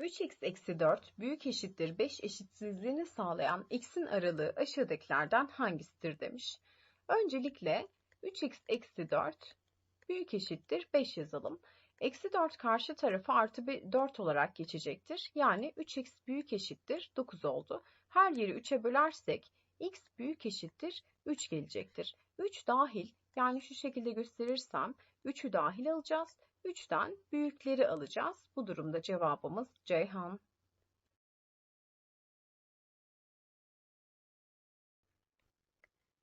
3x eksi 4 büyük eşittir 5 eşitsizliğini sağlayan x'in aralığı aşağıdakilerden hangisidir demiş. Öncelikle 3x eksi 4 büyük eşittir 5 yazalım. Eksi 4 karşı tarafı artı 4 olarak geçecektir. Yani 3x büyük eşittir 9 oldu. Her yeri 3'e bölersek x büyük eşittir 3 gelecektir. 3 dahil yani şu şekilde gösterirsem 3'ü dahil alacağız. 3'ten büyükleri alacağız. Bu durumda cevabımız Ceyhan.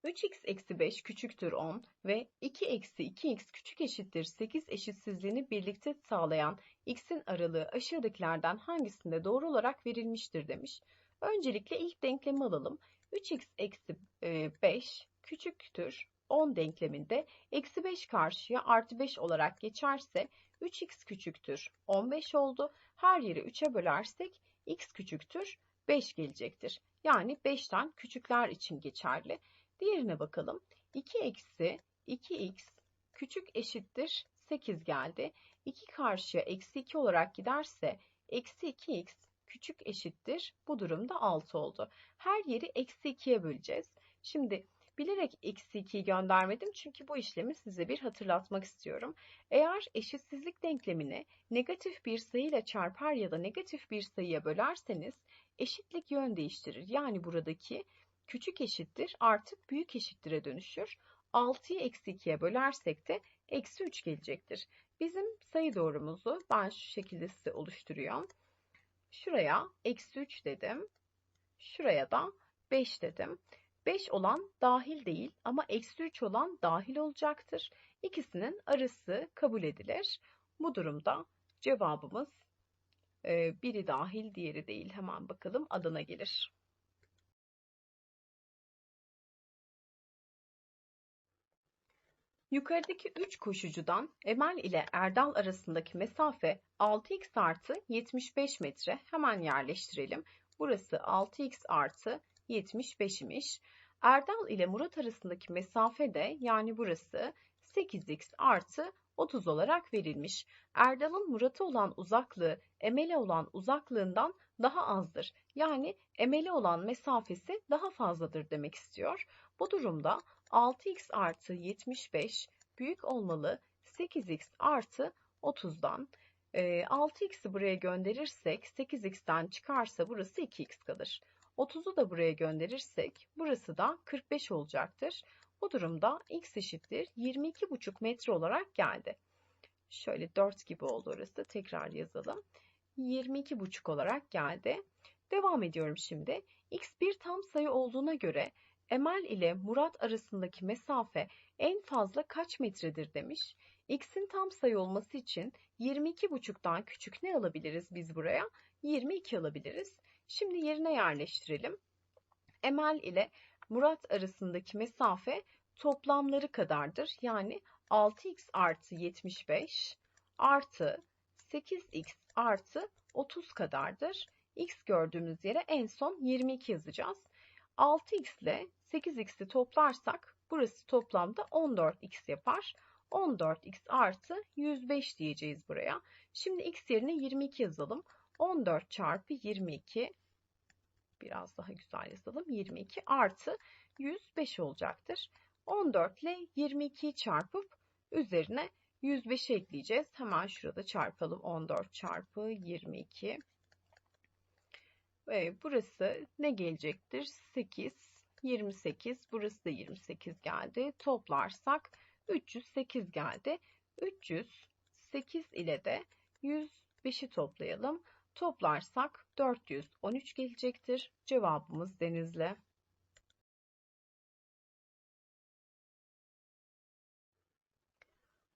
x eksi 5 küçüktür 10 ve 2 eksi 2x küçük eşittir 8 eşitsizliğini birlikte sağlayan x'in aralığı aşağıdakilerden hangisinde doğru olarak verilmiştir demiş. Öncelikle ilk denklemi alalım. 3x eksi 5 e, küçüktür 10 denkleminde eksi 5 karşıya artı 5 olarak geçerse 3x küçüktür 15 oldu. Her yeri 3'e bölersek x küçüktür 5 gelecektir. Yani 5'ten küçükler için geçerli. Diğerine bakalım. 2 eksi 2x küçük eşittir 8 geldi. 2 karşıya eksi 2 olarak giderse eksi 2x küçük eşittir. Bu durumda 6 oldu. Her yeri eksi 2'ye böleceğiz. Şimdi bilerek eksi 2'yi göndermedim çünkü bu işlemi size bir hatırlatmak istiyorum. Eğer eşitsizlik denklemini negatif bir sayıyla çarpar ya da negatif bir sayıya bölerseniz eşitlik yön değiştirir. Yani buradaki küçük eşittir artık büyük eşittire dönüşür. 6'yı eksi 2'ye bölersek de eksi 3 gelecektir. Bizim sayı doğrumuzu ben şu şekilde size oluşturuyorum. Şuraya eksi 3 dedim. Şuraya da 5 dedim. 5 olan dahil değil ama eksi 3 olan dahil olacaktır. İkisinin arası kabul edilir. Bu durumda cevabımız e, biri dahil diğeri değil. Hemen bakalım adına gelir. Yukarıdaki 3 koşucudan Emel ile Erdal arasındaki mesafe 6x artı 75 metre. Hemen yerleştirelim. Burası 6x artı 75 imiş. Erdal ile Murat arasındaki mesafe de yani burası 8x artı 30 olarak verilmiş. Erdal'ın Murat'a olan uzaklığı Emel'e olan uzaklığından daha azdır. Yani Emel'e olan mesafesi daha fazladır demek istiyor. Bu durumda 6x artı 75 büyük olmalı 8x artı 30'dan. 6x'i buraya gönderirsek 8x'ten çıkarsa burası 2x kalır. 30'u da buraya gönderirsek burası da 45 olacaktır. Bu durumda x eşittir 22,5 metre olarak geldi. Şöyle 4 gibi oldu orası. Tekrar yazalım. 22,5 olarak geldi. Devam ediyorum şimdi. x bir tam sayı olduğuna göre Emel ile Murat arasındaki mesafe en fazla kaç metredir demiş. X'in tam sayı olması için 22,5'tan küçük ne alabiliriz biz buraya? 22 alabiliriz. Şimdi yerine yerleştirelim. Emel ile Murat arasındaki mesafe toplamları kadardır. Yani 6x artı 75 artı 8x artı 30 kadardır. x gördüğümüz yere en son 22 yazacağız. 6x ile 8x'i toplarsak burası toplamda 14x yapar. 14x artı 105 diyeceğiz buraya. Şimdi x yerine 22 yazalım. 14 çarpı 22 biraz daha güzel yazalım. 22 artı 105 olacaktır. 14 ile 22'yi çarpıp üzerine 105 ekleyeceğiz. Hemen şurada çarpalım. 14 çarpı 22. Ve burası ne gelecektir? 8, 28. Burası da 28 geldi. Toplarsak 308 geldi. 308 ile de 105'i toplayalım. Toplarsak 413 gelecektir. Cevabımız Denizli.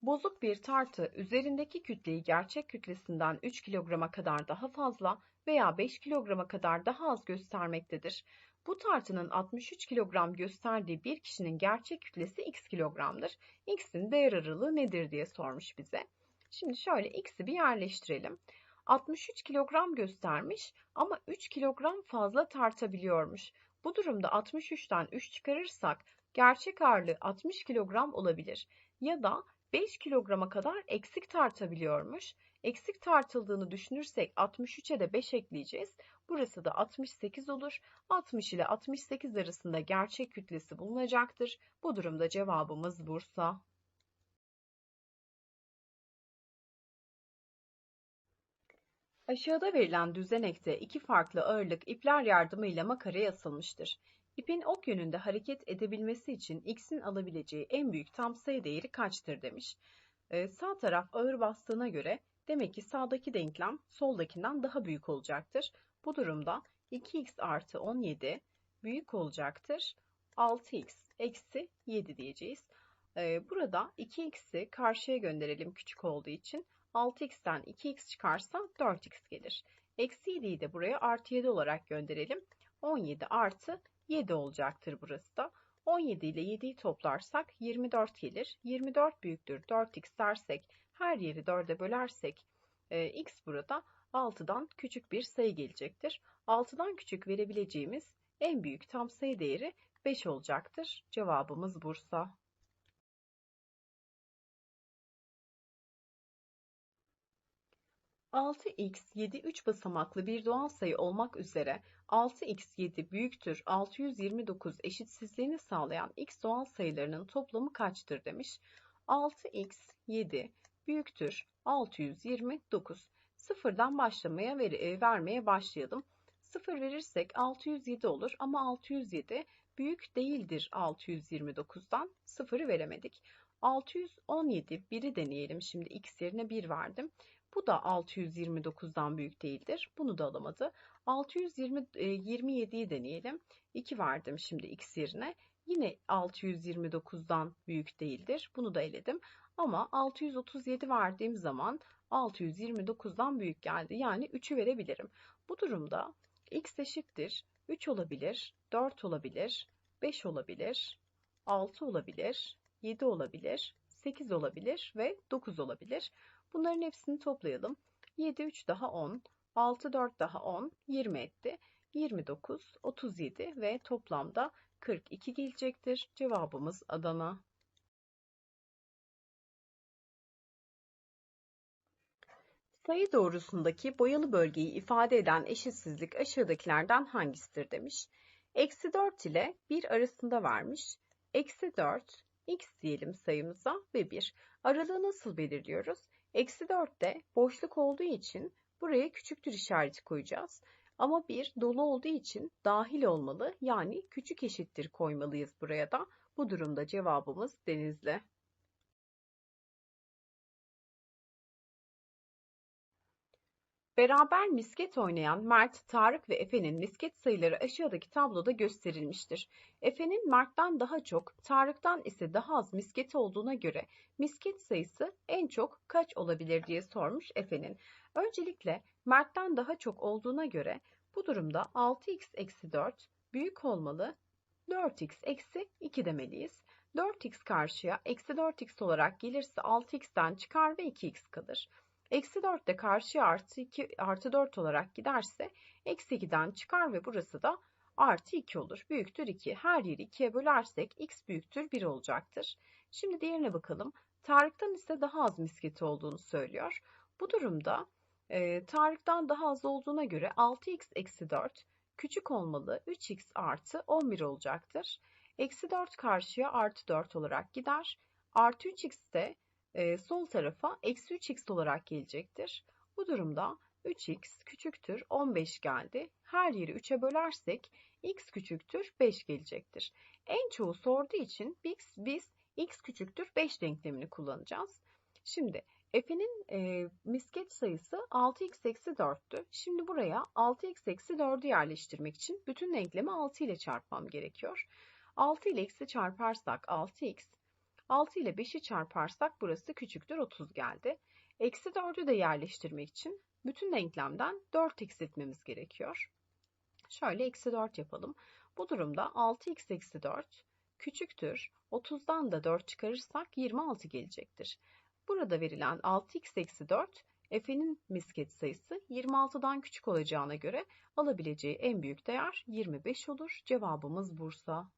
Bozuk bir tartı üzerindeki kütleyi gerçek kütlesinden 3 kilograma kadar daha fazla veya 5 kilograma kadar daha az göstermektedir. Bu tartının 63 kilogram gösterdiği bir kişinin gerçek kütlesi x kilogramdır. x'in değer aralığı nedir diye sormuş bize. Şimdi şöyle x'i bir yerleştirelim. 63 kilogram göstermiş ama 3 kilogram fazla tartabiliyormuş. Bu durumda 63'ten 3 çıkarırsak gerçek ağırlığı 60 kilogram olabilir. Ya da 5 kilograma kadar eksik tartabiliyormuş. Eksik tartıldığını düşünürsek 63'e de 5 ekleyeceğiz. Burası da 68 olur. 60 ile 68 arasında gerçek kütlesi bulunacaktır. Bu durumda cevabımız Bursa. Aşağıda verilen düzenekte iki farklı ağırlık ipler yardımıyla makaraya asılmıştır. İpin ok yönünde hareket edebilmesi için x'in alabileceği en büyük tam sayı değeri kaçtır demiş. Ee, sağ taraf ağır bastığına göre demek ki sağdaki denklem soldakinden daha büyük olacaktır. Bu durumda 2x artı 17 büyük olacaktır. 6x eksi 7 diyeceğiz. Ee, burada 2x'i karşıya gönderelim küçük olduğu için. 6x'ten 2x çıkarsa 4x gelir. Eksi 7'yi de buraya artı 7 olarak gönderelim. 17 artı 7 olacaktır burası da. 17 ile 7'yi toplarsak 24 gelir. 24 büyüktür 4x dersek her yeri 4'e bölersek e, x burada 6'dan küçük bir sayı gelecektir. 6'dan küçük verebileceğimiz en büyük tam sayı değeri 5 olacaktır. Cevabımız Bursa. (6x) 7 3 basamaklı bir doğal sayı olmak üzere 6x 7 büyüktür 629 eşitsizliğini sağlayan x doğal sayılarının toplamı kaçtır demiş. 6x 7 büyüktür 629. Sıfırdan başlamaya ver, e, vermeye başlayalım. Sıfır verirsek 607 olur ama 607 büyük değildir 629'dan. Sıfırı veremedik. 617 biri deneyelim. Şimdi x yerine 1 verdim. Bu da 629'dan büyük değildir. Bunu da alamadı. 627'yi e, deneyelim. 2 verdim şimdi x yerine. Yine 629'dan büyük değildir. Bunu da eledim. Ama 637 verdiğim zaman 629'dan büyük geldi. Yani 3'ü verebilirim. Bu durumda x eşittir 3 olabilir, 4 olabilir, 5 olabilir, 6 olabilir, 7 olabilir, 8 olabilir ve 9 olabilir. Bunların hepsini toplayalım. 7, 3 daha 10, 6, 4 daha 10, 20 etti. 29, 37 ve toplamda 42 gelecektir. Cevabımız Adana. Sayı doğrusundaki boyalı bölgeyi ifade eden eşitsizlik aşağıdakilerden hangisidir demiş. Eksi 4 ile 1 arasında vermiş. Eksi 4, x diyelim sayımıza ve 1. Aralığı nasıl belirliyoruz? Eksi 4'te boşluk olduğu için buraya küçüktür işareti koyacağız. Ama 1 dolu olduğu için dahil olmalı yani küçük eşittir koymalıyız buraya da. Bu durumda cevabımız Denizli. Beraber misket oynayan Mert, Tarık ve Efe'nin misket sayıları aşağıdaki tabloda gösterilmiştir. Efe'nin Mert'ten daha çok, Tarık'tan ise daha az misket olduğuna göre misket sayısı en çok kaç olabilir diye sormuş Efe'nin. Öncelikle Mert'ten daha çok olduğuna göre bu durumda 6x eksi 4 büyük olmalı 4x eksi 2 demeliyiz. 4x karşıya eksi 4x olarak gelirse 6x'ten çıkar ve 2x kalır. Eksi 4 de karşıya artı 2 artı 4 olarak giderse eksi 2'den çıkar ve burası da artı 2 olur. Büyüktür 2. Her yeri 2'ye bölersek x büyüktür 1 olacaktır. Şimdi diğerine bakalım. Tarık'tan ise daha az misketi olduğunu söylüyor. Bu durumda e, Tarık'tan daha az olduğuna göre 6x eksi 4 küçük olmalı 3x artı 11 olacaktır. Eksi 4 karşıya artı 4 olarak gider. Artı 3x de e, sol tarafa eksi 3x olarak gelecektir. Bu durumda 3x küçüktür 15 geldi. Her yeri 3'e bölersek x küçüktür 5 gelecektir. En çoğu sorduğu için biz, biz x küçüktür 5 denklemini kullanacağız. Şimdi f'nin e, misket sayısı 6x eksi 4'tü. Şimdi buraya 6x eksi 4'ü yerleştirmek için bütün denklemi 6 ile çarpmam gerekiyor. 6 ile x'i çarparsak 6x 6 ile 5'i çarparsak burası küçüktür 30 geldi. Eksi 4'ü de yerleştirmek için bütün denklemden 4 eksiltmemiz gerekiyor. Şöyle eksi 4 yapalım. Bu durumda 6x eksi 4 küçüktür. 30'dan da 4 çıkarırsak 26 gelecektir. Burada verilen 6x eksi 4 f'nin misket sayısı 26'dan küçük olacağına göre alabileceği en büyük değer 25 olur. Cevabımız Bursa.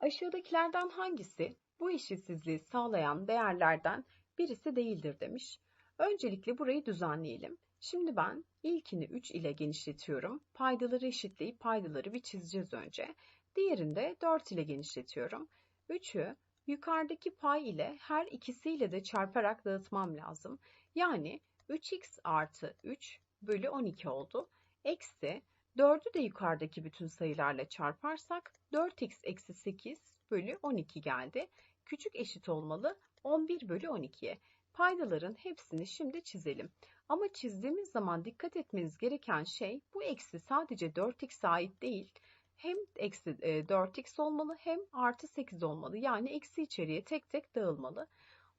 Aşağıdakilerden hangisi bu eşitsizliği sağlayan değerlerden birisi değildir demiş. Öncelikle burayı düzenleyelim. Şimdi ben ilkini 3 ile genişletiyorum. Paydaları eşitleyip paydaları bir çizeceğiz önce. Diğerini de 4 ile genişletiyorum. 3'ü yukarıdaki pay ile her ikisiyle de çarparak dağıtmam lazım. Yani 3x artı 3 bölü 12 oldu. Eksi 4'ü de yukarıdaki bütün sayılarla çarparsak 4x eksi 8 bölü 12 geldi. Küçük eşit olmalı 11 bölü 12'ye. Paydaların hepsini şimdi çizelim. Ama çizdiğimiz zaman dikkat etmeniz gereken şey bu eksi sadece 4x'e ait değil. Hem eksi 4x e, olmalı hem artı 8 olmalı. Yani eksi içeriye tek tek dağılmalı.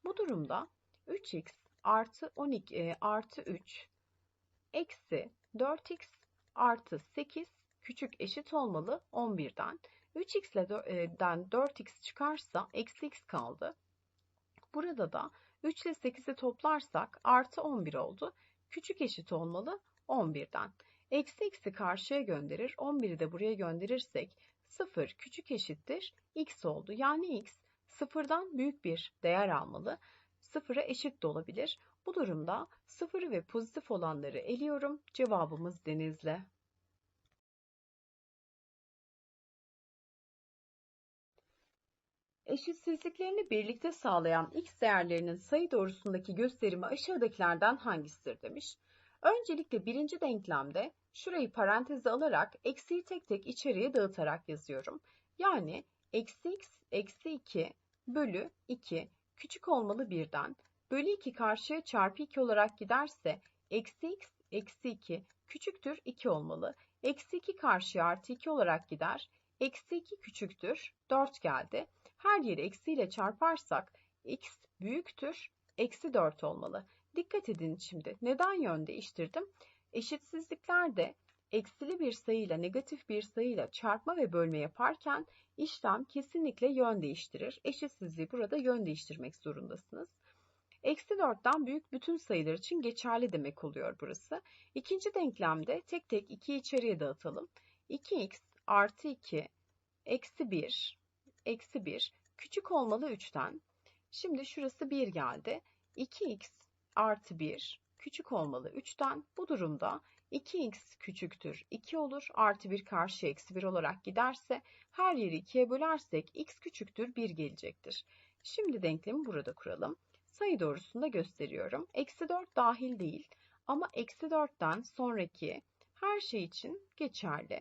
Bu durumda 3x artı 12 e, artı 3 eksi 4x artı 8 küçük eşit olmalı 11'den. 3x'den 4x çıkarsa eksi x kaldı. Burada da 3 ile 8'i toplarsak artı 11 oldu. Küçük eşit olmalı 11'den. Eksi x'i karşıya gönderir. 11'i de buraya gönderirsek 0 küçük eşittir x oldu. Yani x sıfırdan büyük bir değer almalı. Sıfıra eşit de olabilir. Bu durumda sıfır ve pozitif olanları eliyorum. Cevabımız denizle. Eşitsizliklerini birlikte sağlayan x değerlerinin sayı doğrusundaki gösterimi aşağıdakilerden hangisidir demiş. Öncelikle birinci denklemde şurayı paranteze alarak eksiği tek tek içeriye dağıtarak yazıyorum. Yani eksi x eksi 2 bölü 2 küçük olmalı birden bölü 2 karşıya çarpı 2 olarak giderse eksi x eksi 2 küçüktür 2 olmalı. Eksi 2 karşıya artı 2 olarak gider. Eksi 2 küçüktür 4 geldi. Her yeri eksiyle çarparsak x büyüktür, eksi 4 olmalı. Dikkat edin şimdi. Neden yön değiştirdim? Eşitsizliklerde eksili bir sayıyla negatif bir sayıyla çarpma ve bölme yaparken işlem kesinlikle yön değiştirir. Eşitsizliği burada yön değiştirmek zorundasınız. Eksi 4'ten büyük bütün sayılar için geçerli demek oluyor burası. İkinci denklemde tek tek 2'yi içeriye dağıtalım. 2x artı 2 eksi 1 eksi 1 küçük olmalı 3'ten. Şimdi şurası 1 geldi. 2x artı 1 küçük olmalı 3'ten. Bu durumda 2x küçüktür 2 olur. Artı 1 karşı eksi 1 olarak giderse her yeri 2'ye bölersek x küçüktür 1 gelecektir. Şimdi denklemi burada kuralım. Sayı doğrusunda gösteriyorum. Eksi 4 dahil değil ama eksi 4'ten sonraki her şey için geçerli.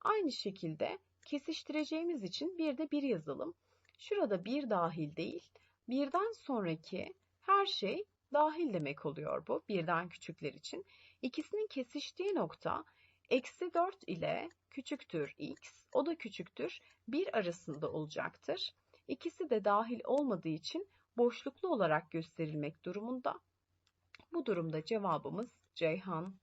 Aynı şekilde kesiştireceğimiz için bir de 1 yazalım. Şurada 1 dahil değil. Birden sonraki her şey dahil demek oluyor bu birden küçükler için. İkisinin kesiştiği nokta eksi 4 ile küçüktür x o da küçüktür 1 arasında olacaktır. İkisi de dahil olmadığı için boşluklu olarak gösterilmek durumunda. Bu durumda cevabımız Ceyhan.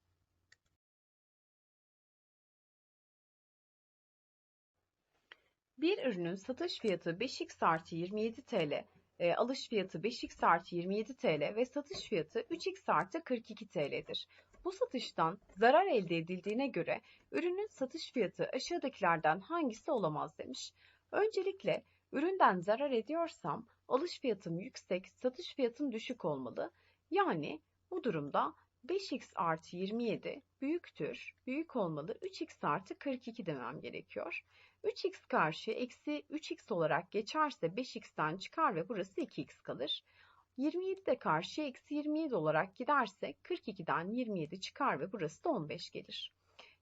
Bir ürünün satış fiyatı 5x artı 27 TL, e, alış fiyatı 5x artı 27 TL ve satış fiyatı 3x artı 42 TL'dir. Bu satıştan zarar elde edildiğine göre ürünün satış fiyatı aşağıdakilerden hangisi olamaz demiş. Öncelikle üründen zarar ediyorsam alış fiyatım yüksek, satış fiyatım düşük olmalı. Yani bu durumda 5x artı 27 büyüktür, büyük olmalı 3x artı 42 demem gerekiyor. 3x karşı eksi 3x olarak geçerse 5x'ten çıkar ve burası 2x kalır. 27 de karşı eksi 27 olarak giderse 42'den 27 çıkar ve burası da 15 gelir.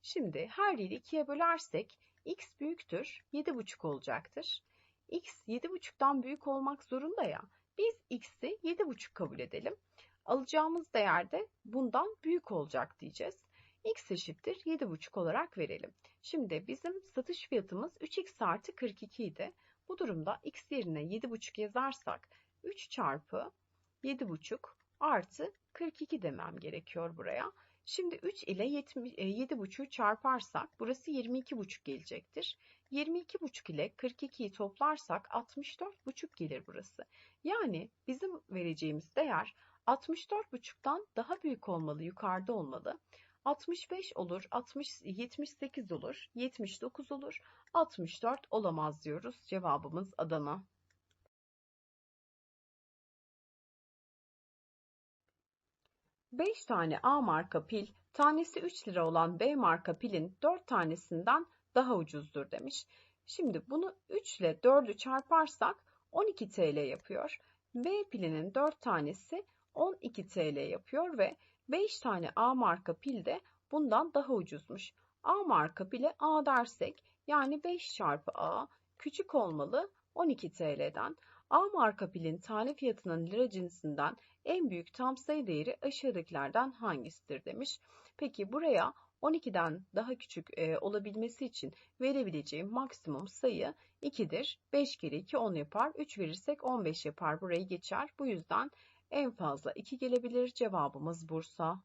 Şimdi her yeri 2'ye bölersek x büyüktür 7,5 olacaktır. x 7,5'tan büyük olmak zorunda ya. Biz x'i 7,5 kabul edelim. Alacağımız değer de bundan büyük olacak diyeceğiz x eşittir 7,5 olarak verelim. Şimdi bizim satış fiyatımız 3x artı 42 idi. Bu durumda x yerine 7,5 yazarsak 3 çarpı 7,5 artı 42 demem gerekiyor buraya. Şimdi 3 ile 7,5'u e, çarparsak burası 22,5 gelecektir. 22,5 ile 42'yi toplarsak 64,5 gelir burası. Yani bizim vereceğimiz değer 64,5'tan daha büyük olmalı, yukarıda olmalı. 65 olur, 60, 78 olur, 79 olur, 64 olamaz diyoruz. Cevabımız Adana. Beş tane A marka pil, tanesi 3 lira olan B marka pilin 4 tanesinden daha ucuzdur demiş. Şimdi bunu 3 ile 4'ü çarparsak 12 TL yapıyor. B pilinin 4 tanesi 12 TL yapıyor ve 5 tane A marka pil de bundan daha ucuzmuş. A marka pile A dersek yani 5 çarpı A küçük olmalı 12 TL'den. A marka pilin tane fiyatının lira cinsinden en büyük tam sayı değeri aşağıdakilerden hangisidir demiş. Peki buraya 12'den daha küçük e, olabilmesi için verebileceğim maksimum sayı 2'dir. 5 kere 2 10 yapar. 3 verirsek 15 yapar. Burayı geçer. Bu yüzden en fazla 2 gelebilir. Cevabımız Bursa.